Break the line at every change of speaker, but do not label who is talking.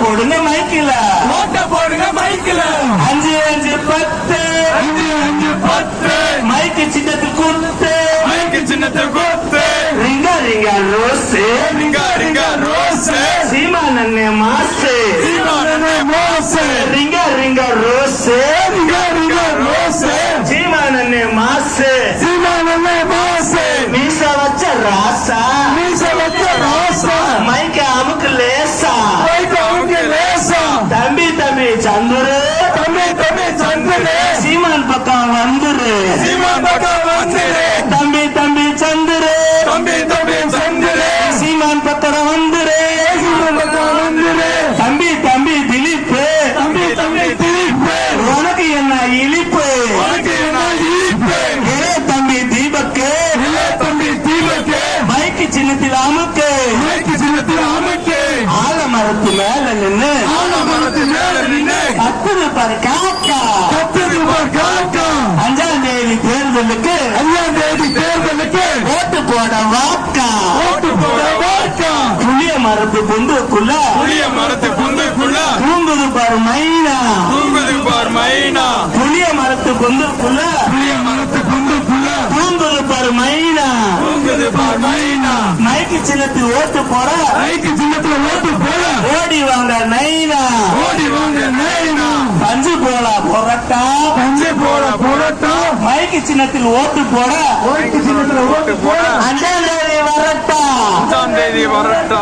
போடுங்க மைக்கில.
ஓட்ட போடுங்க மைக்கில்.
அஞ்சு அஞ்சு பத்து.
அஞ்சு அஞ்சு பத்து.
மைக்கு சின்னத்தில் குத்து.
மைக்கு சின்னத்தை கொடுத்து
ring a ring a rose.
Ring a ring a rose.
Seema நன்னே மாசு.
சீமானே மோஸ்
ring a ring a rose.
Ring a ring a rose.
Seema நன்னே மாசு.
சீமானே மோஸ்
மீச வச்ச ராசா. சீமான் பக்கம் வந்துரு.
சீமான் பக்கம் வந்துரு.
தம்பி தம்பி சந்துரு.
தம்பி தம்பி சந்திரே.
சீமான் பக்கம் வந்துரு.
சீமான் பக்கம் வந்துரு.
தம்பி தம்பி திலீப்
தம்பி தம்பி திலீப்பு.
உனக்கு என்ன இழிப்பு?
உனக்கு என்ன இழிப்பு?
ஏ தம்பி தீபக்கு.
இல்ல தம்பி தீபக்கு.
மைக்கு சின்னத்தில் அமுக்கு.
மைக்கு சின்னத்தில் அமைக்கு.
ஆலமரத்து மேல நின்னு.
ஆல மரத்து மேல நின்று
கத்துது பாரு காக்கா
பத்து ரூபாய் காக்கா
அஞ்சாம் தேதி தேர்தலுக்கு
அஞ்சாம் தேதி தேர்தலுக்கு
ஓட்டு போட வாக்கா
ஓட்டு போட வாக்கா
புளிய மரத்து பொந்துக்குள்ள
புளிய மரத்து புந்துக்குள்ள
தூங்குது பாரு மைனா.
தூங்குது பார் மைனா.
புளிய மரத்து பொந்துக்குள்ள
புளிய மரத்து புந்துக்குள்ள
தூங்குது பாரு மைனா.
தூங்குது பார் மைனா.
மைக்கு சின்னத்தில் ஓட்டு போட
மைக்கு சின்னத்துல ஓட்டு போட
ஓடி வாங்க நைனா.
ஓடி வாங்க நைனா.
பஞ்சு போலா பொரட்டா
பஞ்சு போட போடட்டும்
மைக்கு சின்னத்தில் ஓட்டு போட
மைக்கு சின்னத்துல ஓட்டு போட
அஞ்சாம் தேதி வரட்டா
அஞ்சாம் தேதி வரட்டும்.